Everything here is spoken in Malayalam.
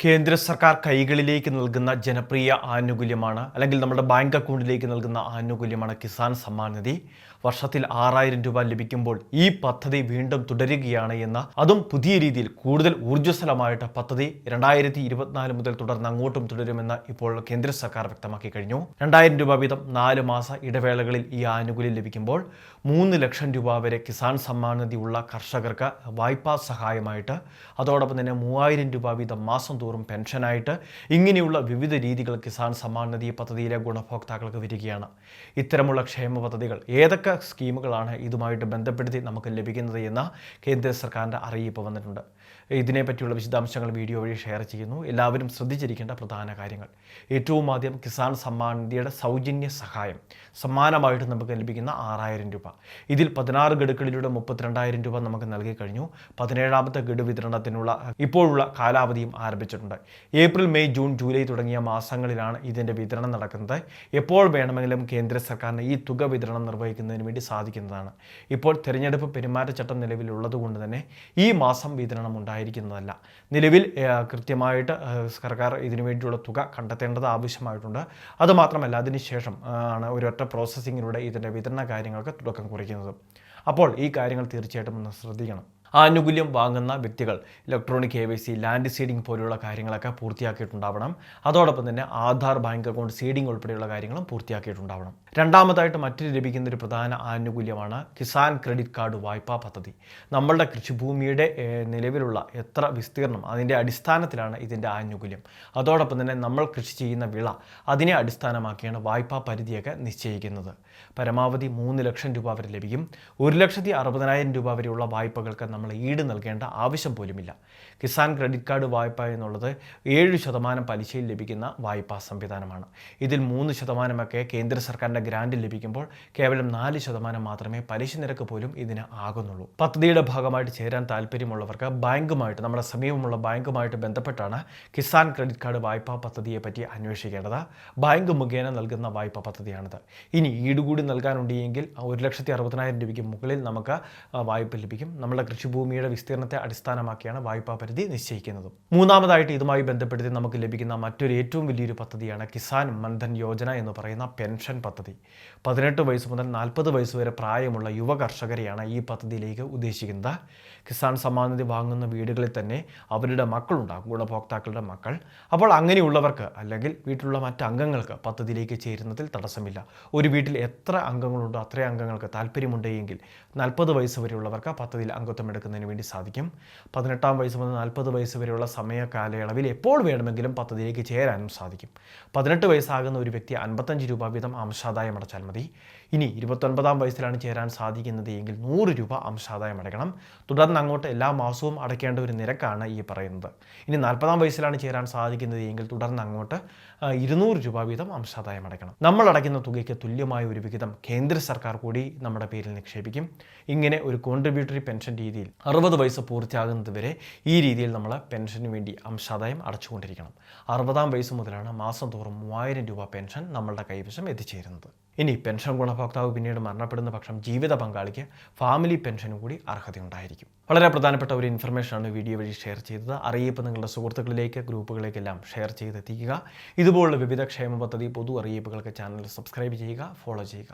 കേന്ദ്ര സർക്കാർ കൈകളിലേക്ക് നൽകുന്ന ജനപ്രിയ ആനുകൂല്യമാണ് അല്ലെങ്കിൽ നമ്മുടെ ബാങ്ക് അക്കൗണ്ടിലേക്ക് നൽകുന്ന ആനുകൂല്യമാണ് കിസാൻ സമ്മാൻ നിധി. വർഷത്തിൽ ആറായിരം രൂപ ലഭിക്കുമ്പോൾ ഈ പദ്ധതി വീണ്ടും തുടരുകയാണ് എന്ന അതും പുതിയ രീതിയിൽ കൂടുതൽ ഊർജസ്വലമായിട്ട് പദ്ധതി രണ്ടായിരത്തി ഇരുപത്തിനാല് മുതൽ തുടർന്ന് അങ്ങോട്ടും തുടരുമെന്ന് ഇപ്പോൾ കേന്ദ്ര സർക്കാർ വ്യക്തമാക്കി കഴിഞ്ഞു. രണ്ടായിരം രൂപ വീതം നാല് മാസ ഇടവേളകളിൽ ഈ ആനുകൂല്യം ലഭിക്കുമ്പോൾ മൂന്ന് ലക്ഷം രൂപ വരെ കിസാൻ സമ്മാൻ നിധി ഉള്ള കർഷകർക്ക് വായ്പാ സഹായമായിട്ട് അതോടൊപ്പം തന്നെ മൂവായിരം രൂപ വീതം മാസം തോറും പെൻഷനായിട്ട് ഇങ്ങനെയുള്ള വിവിധ രീതികൾ കിസാൻ സമ്മാൻ നിധി പദ്ധതിയിലെ ഗുണഭോക്താക്കൾക്ക് വരികയാണ്. ഇത്തരമുള്ള ക്ഷേമ പദ്ധതികൾ ഏതൊക്കെ സ്കീമുകളാണ് ഇതുമായിട്ട് ബന്ധപ്പെടുത്തി നമുക്ക് ലഭിക്കുന്നത് എന്ന കേന്ദ്ര സർക്കാരിന്റെ അറിയിപ്പ് വന്നിട്ടുണ്ട്. ഇതിനെപ്പറ്റിയുള്ള വിശദാംശങ്ങൾ വീഡിയോ വഴി ഷെയർ ചെയ്യുന്നു. എല്ലാവരും ശ്രദ്ധിച്ചിരിക്കേണ്ട പ്രധാന കാര്യങ്ങൾ. ഏറ്റവും ആദ്യം കിസാൻ സമ്മാൻ നിധിയുടെ സൗജന്യ സഹായം. സമ്മാനമായിട്ട് നമുക്ക് ലഭിക്കുന്ന ആറായിരം രൂപ. ഇതിൽ പതിനാറ് ഗഡുക്കളിലൂടെ മുപ്പത്തിരണ്ടായിരം രൂപ നമുക്ക് നൽകി കഴിഞ്ഞു. പതിനേഴാമത്തെ ഗഡു വിതരണത്തിനുള്ള ഇപ്പോഴുള്ള കാലാവധിയും ആരംഭിച്ചിട്ടുണ്ട്. ഏപ്രിൽ മെയ് ജൂൺ ജൂലൈ തുടങ്ങിയ മാസങ്ങളിലാണ് ഇതിന്റെ വിതരണം നടക്കുന്നത്. എപ്പോൾ വേണമെങ്കിലും കേന്ദ്ര സർക്കാരിന് ഈ തുക വിതരണം നിർവഹിക്കുന്നതിന് വേണ്ടി സാധിക്കുന്നതാണ്. ഇപ്പോൾ തിരഞ്ഞെടുപ്പ് പെരുമാറ്റച്ചട്ടം നിലവിലുള്ളതുകൊണ്ട് തന്നെ ഈ മാസം വിതരണം ഉണ്ടായിരിക്കുന്നതല്ല. നിലവിൽ കൃത്യമായിട്ട് സർക്കാർ ഇതിനു വേണ്ടിയുള്ള തുക കണ്ടെത്തേണ്ടത് ആവശ്യമായിട്ടുണ്ട്. അതുമാത്രമല്ല അതിനുശേഷം ആണ് ഒരൊറ്റ പ്രോസസ്സിങ്ങിലൂടെ ഇതിന്റെ വിതരണ കാര്യങ്ങൾക്ക് തുടക്കം കുറിക്കുന്നത്. അപ്പോൾ ഈ കാര്യങ്ങൾ തീർച്ചയായിട്ടും ഒന്ന് ശ്രദ്ധിക്കണം. ആനുകൂല്യം വാങ്ങുന്ന വ്യക്തികൾ electronic K Y C land seeding പോലെയുള്ള കാര്യങ്ങളൊക്കെ പൂർത്തിയാക്കിയിട്ടുണ്ടാവണം. അതോടൊപ്പം തന്നെ ആധാർ ബാങ്ക് അക്കൗണ്ട് സീഡിംഗ് ഉൾപ്പെടെയുള്ള കാര്യങ്ങളും പൂർത്തിയാക്കിയിട്ടുണ്ടാവണം. രണ്ടാമതായിട്ട് മറ്റൊരു ലഭിക്കുന്ന ഒരു പ്രധാന ആനുകൂല്യമാണ് കിസാൻ ക്രെഡിറ്റ് കാർഡ് വായ്പാ പദ്ധതി. നമ്മളുടെ കൃഷിഭൂമിയുടെ നിലവിലുള്ള എത്ര വിസ്തീർണം അതിന്റെ അടിസ്ഥാനത്തിലാണ് ഇതിന്റെ ആനുകൂല്യം. അതോടൊപ്പം തന്നെ നമ്മൾ കൃഷി ചെയ്യുന്ന വിള അതിനെ അടിസ്ഥാനമാക്കിയാണ് വായ്പാ പരിധിയൊക്കെ നിശ്ചയിക്കുന്നത്. പരമാവധി മൂന്ന് ലക്ഷം രൂപ വരെ ലഭിക്കും. ഒരു ലക്ഷത്തി അറുപതിനായിരം രൂപ വരെയുള്ള വായ്പകൾക്ക് നമ്മൾ ഈട് നൽകേണ്ട ആവശ്യം പോലുമില്ല. കിസാൻ ക്രെഡിറ്റ് കാർഡ് വായ്പ എന്നുള്ളത് ഏഴ് ശതമാനം പലിശയിൽ ലഭിക്കുന്ന വായ്പാ സംവിധാനമാണ്. ഇതിൽ മൂന്ന് ശതമാനമൊക്കെ കേന്ദ്ര സർക്കാരിന്റെ ഗ്രാൻഡ് ലഭിക്കുമ്പോൾ കേവലം നാല് ശതമാനം മാത്രമേ പലിശ നിരക്ക് പോലും ഇതിന് ആകുന്നുള്ളൂ. പദ്ധതിയുടെ ഭാഗമായിട്ട് ചേരാൻ താല്പര്യമുള്ളവർക്ക് ബാങ്കുമായിട്ട് നമ്മുടെ സമീപമുള്ള ബാങ്കുമായിട്ട് ബന്ധപ്പെട്ടാണ് കിസാൻ ക്രെഡിറ്റ് കാർഡ് വായ്പാ പദ്ധതിയെ പറ്റി അന്വേഷിക്കേണ്ടത്. ബാങ്ക് മുഖേന നൽകുന്ന വായ്പാ പദ്ധതിയാണിത്. ഇനി ഈടുകൂടി നൽകാനുണ്ടെങ്കിൽ ഒരു ലക്ഷത്തി അറുപതിനായിരം രൂപയ്ക്ക് മുകളിൽ നമുക്ക് വായ്പ ലഭിക്കും. നമ്മുടെ കൃഷിഭൂമിയുടെ വിസ്തീർണത്തെ അടിസ്ഥാനമാക്കിയാണ് വായ്പാ പരിധി നിശ്ചയിക്കുന്നത്. മൂന്നാമതായിട്ട് ഇതുമായി ബന്ധപ്പെടുത്തി നമുക്ക് ലഭിക്കുന്ന മറ്റൊരു ഏറ്റവും വലിയൊരു പദ്ധതിയാണ് കിസാൻ മൻധൻ യോജന എന്ന് പറയുന്ന പെൻഷൻ പദ്ധതി. പതിനെട്ട് വയസ്സ് മുതൽ നാൽപ്പത് വയസ്സ് വരെ പ്രായമുള്ള യുവ കർഷകരെയാണ് ഈ പദ്ധതിയിലേക്ക് ഉദ്ദേശിക്കുന്നത്. കിസാൻ സമ്മാനനിധി വാങ്ങുന്ന വീടുകളിൽ തന്നെ അവരുടെ മക്കളുണ്ടാകും ഗുണഭോക്താക്കളുടെ മക്കൾ. അപ്പോൾ അങ്ങനെയുള്ളവർക്ക് അല്ലെങ്കിൽ വീട്ടിലുള്ള മറ്റ് അംഗങ്ങൾക്ക് പദ്ധതിയിലേക്ക് ചേരുന്നതിൽ തടസ്സമില്ല. ഒരു വീട്ടിൽ എത്ര അംഗങ്ങളുണ്ടോ അത്രയും അംഗങ്ങൾക്ക് താല്പര്യമുണ്ടെങ്കിൽ നാൽപ്പത് വയസ്സ് വരെയുള്ളവർക്ക് പദ്ധതിയിൽ അംഗത്വം എടുക്കുന്നതിന് വേണ്ടി സാധിക്കും. പതിനെട്ടാം വയസ്സ് മുതൽ നാൽപ്പത് വയസ്സ് വരെയുള്ള സമയ കാലയളവിൽ എപ്പോൾ വേണമെങ്കിലും പദ്ധതിയിലേക്ക് ചേരാനും സാധിക്കും. പതിനെട്ട് വയസ്സാകുന്ന ഒരു വ്യക്തി അൻപത്തഞ്ച് രൂപ വീതം അംശാദായം അടച്ചാൽ മതി. ഇനി ഇരുപത്തൊൻപതാം വയസ്സിലാണ് ചേരാൻ സാധിക്കുന്നത് എങ്കിൽ നൂറ് രൂപ അംശാദായം അടയ്ക്കണം. തുടർന്ന് അങ്ങോട്ട് എല്ലാ മാസവും അടയ്ക്കേണ്ട ഒരു നിരക്കാണ് ഈ പറയുന്നത്. ഇനി നാൽപ്പതാം വയസ്സിലാണ് ചേരാൻ സാധിക്കുന്നത് എങ്കിൽ തുടർന്ന് അങ്ങോട്ട് ഇരുന്നൂറ് രൂപ വീതം അംശാദായം അടയ്ക്കണം. നമ്മൾ അടയ്ക്കുന്ന തുകയ്ക്ക് തുല്യമായ ഒരു വിഹിതം കേന്ദ്ര സർക്കാർ കൂടി നമ്മുടെ പേരിൽ നിക്ഷേപിക്കും. ഇങ്ങനെ ഒരു കോൺട്രിബ്യൂട്ടറി പെൻഷൻ രീതിയിൽ അറുപത് വയസ്സ് പൂർത്തിയാകുന്നത് വരെ ഈ രീതിയിൽ നമ്മൾ പെൻഷന് വേണ്ടി അംശാദായം അടച്ചുകൊണ്ടിരിക്കണം. അറുപതാം വയസ്സ് മുതലാണ് മാസം തോറും മൂവായിരം രൂപ പെൻഷൻ നമ്മളുടെ കൈവശം എത്തിച്ചേരുന്നത്. ഇനി പെൻഷൻ ഗുണഭോക്താവ് പിന്നീട് മരണപ്പെടുന്ന പക്ഷം ജീവിത പങ്കാളിക്ക് ഫാമിലി പെൻഷനും കൂടി അർഹതയുണ്ടായിരിക്കും. വളരെ പ്രധാനപ്പെട്ട ഒരു ഇൻഫർമേഷനാണ് വീഡിയോ വഴി ഷെയർ ചെയ്തത്. അറിയിപ്പ് നിങ്ങളുടെ സുഹൃത്തുക്കളിലേക്ക് ഗ്രൂപ്പുകളിലേക്കെല്ലാം ഷെയർ ചെയ്തെത്തിക്കുക. ഇതുപോലുള്ള വിവിധ ക്ഷേമ പദ്ധതി പൊതു അറിയിപ്പുകൾക്ക് ചാനൽ സബ്സ്ക്രൈബ് ചെയ്യുക ഫോളോ ചെയ്യുക.